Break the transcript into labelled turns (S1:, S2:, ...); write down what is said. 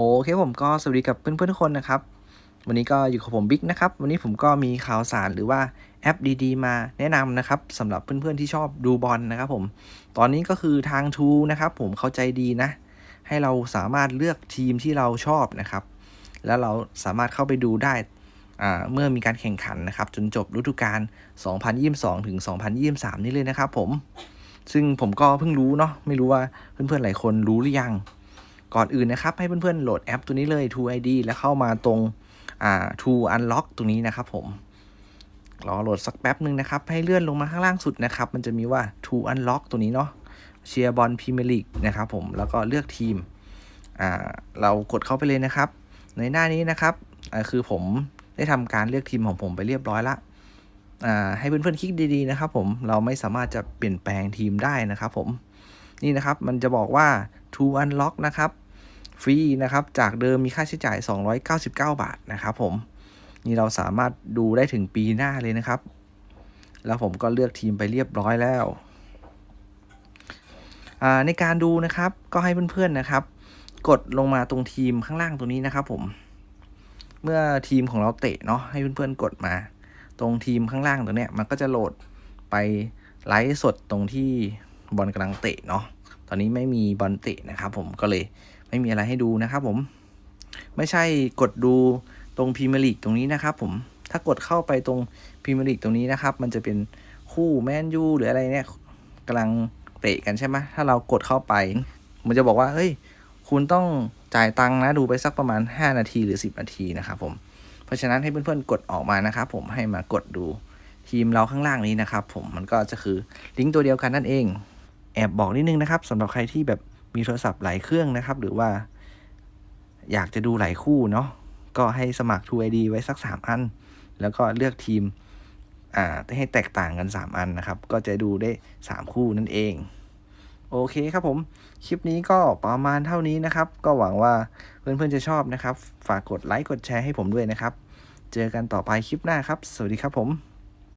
S1: โอเคผมก็สวัสดีกับเพื่อนๆทุกคนนะครับ วันนี้ก็อยู่กับผมบิ๊กนะครับ วันนี้ผมก็มีข่าวสารหรือว่าแอปดีๆ มาแนะนำนะครับสำหรับเพื่อนๆที่ชอบดูบอลนะครับผมตอนนี้ก็คือทางทูนะครับผมเข้าใจดีนะ ให้เราสามารถเลือกทีมที่เราชอบนะครับ แล้วเราสามารถเข้าไปดูได้เมื่อมีการแข่งขันนะครับ จนจบฤดูกาล 2022 ถึง 2023 นี่เลยนะครับผมซึ่งผมก็เพิ่งรู้เนาะไม่รู้ว่าเพื่อนๆหลายคนรู้หรือยัง ก่อนอื่นนะครับ ให้เพื่อนๆโหลดแอปตัวนี้เลย True ID แล้วเข้ามาตรงอ่า True Unlock ตรงนี้นะครับผมรอโหลดสักแป๊บหนึ่งนะครับ ให้เลื่อนลงมาข้างล่างสุดนะครับ มันจะมีว่า True Unlock ตัวนี้เนาะเชียร์บอลพรีเมียร์ลีกนะครับผมแล้วก็เลือกทีมอ่าเรากดเข้าไปเลยนะครับ ในหน้านี้นะครับอ่าคือผมได้ทำการเลือกทีมของผมไปเรียบร้อยละอ่าให้เพื่อนๆคลิกดีๆนะครับผมเราไม่สามารถจะเปลี่ยนแปลงทีมได้นะครับผมนี่นะครับมันจะบอกว่า True Unlock นะครับฟรีนะครับ จากเดิมมีค่าใช้จ่าย 299 บาทนะครับผม นี่เราสามารถดูได้ถึงปีหน้าเลยนะครับ แล้วผมก็เลือกทีมไปเรียบร้อยแล้ว ในการดูนะครับก็ให้เพื่อนๆนะครับ กดลงมาตรงทีมข้างล่างตรงนี้นะครับผม เมื่อทีมของเราเตะเนาะให้เพื่อนๆกดมา ตรงทีมข้างล่างตรงเนี้ยมันก็จะโหลดไปไลฟ์สดตรงที่บอลกำลังเตะเนาะ ตอนนี้ไม่มีบอลเตะนะครับผมก็เลยไม่มีอะไรให้ดูนะครับผม ไม่ใช่กดดูตรงพรีเมียร์ลีกตรงนี้นะครับผมถ้ากดเข้าไปตรงพรีเมียร์ลีกตรงนี้นะครับ มันจะเป็นคู่แมนยูหรืออะไรเนี่ยกำลังเตะกันใช่ไหมถ้าเรากดเข้าไป มันจะบอกว่าเฮ้ย คุณต้องจ่ายตังค์นะดูไปสักประมาณ 5 นาทีหรือ 10 นาทีนะครับผมเพราะฉะนั้นให้เพื่อนๆกดออกมานะครับผมให้มากดดูทีมเราข้างล่างนี้นะครับผมมันก็จะคือลิงก์ตัวเดียวกันนั่นเอง แอบบอกนิดนึงนะครับสำหรับใครที่แบบมีโทรศัพท์หลายเครื่องนะครับ หรือว่า อยากจะดูหลายคู่เนาะก็ให้สมัคร True ID ไว้สัก 3 อัน แล้วก็เลือกทีมอ่าให้แตกต่างกัน 3 อันนะครับ ก็จะดูได้ 3 คู่นั่นเอง โอเคครับผม คลิปนี้ก็ประมาณเท่านี้นะครับ ก็หวังว่าเพื่อนๆจะชอบนะครับ ฝากกดไลค์กดแชร์ให้ผมด้วยนะครับ เจอกันต่อไปคลิปหน้าครับ สวัสดีครับผม